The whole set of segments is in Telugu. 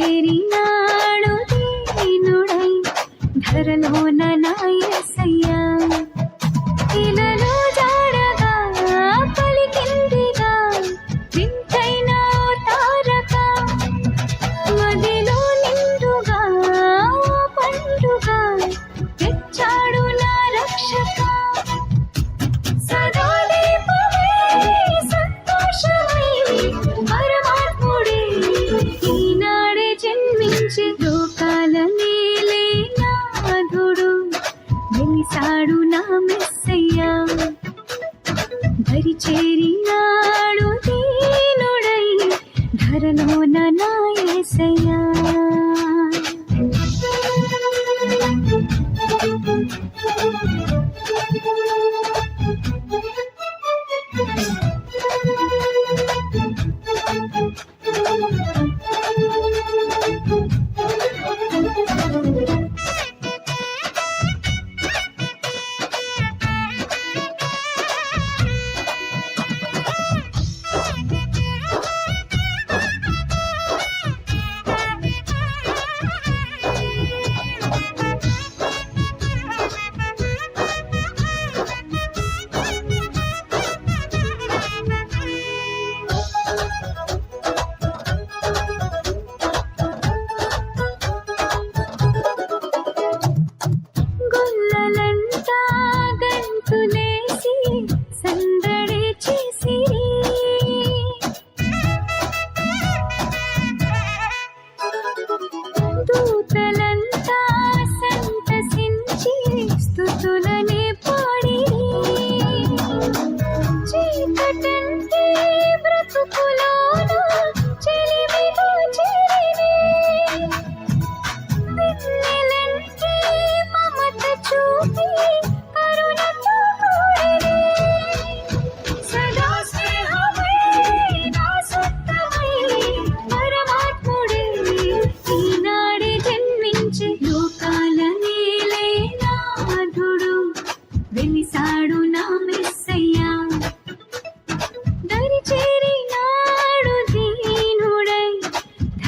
దరి dar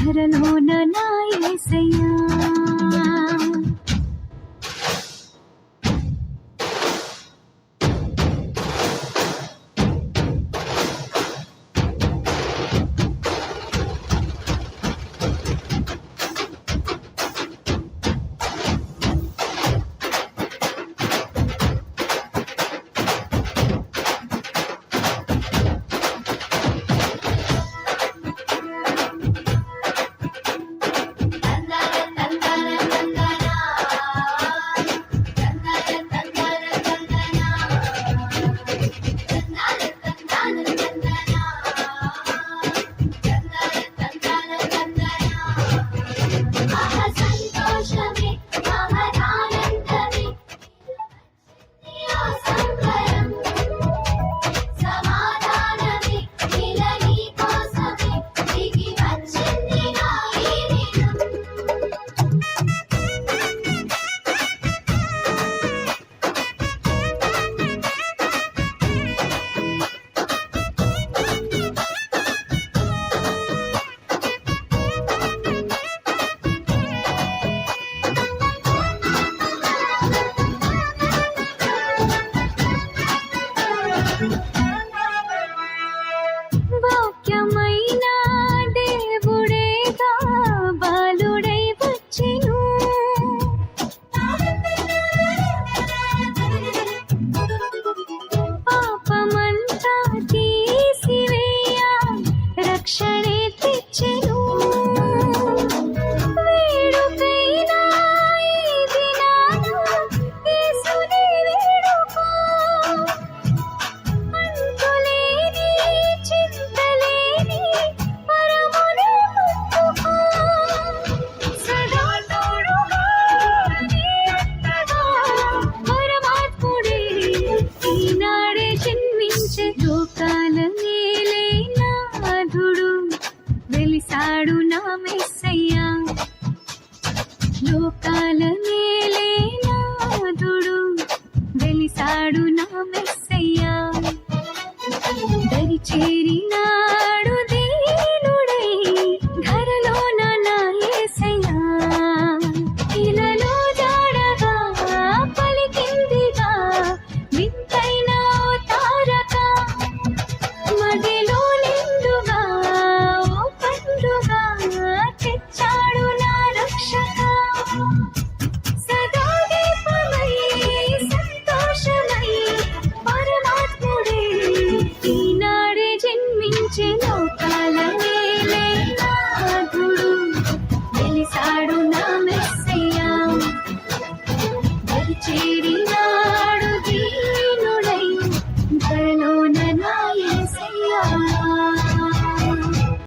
ధరలోన నాయసయ్యా রেখেছিল వచ్చాడు నా మెస్సయ్యా. దరి చేరినా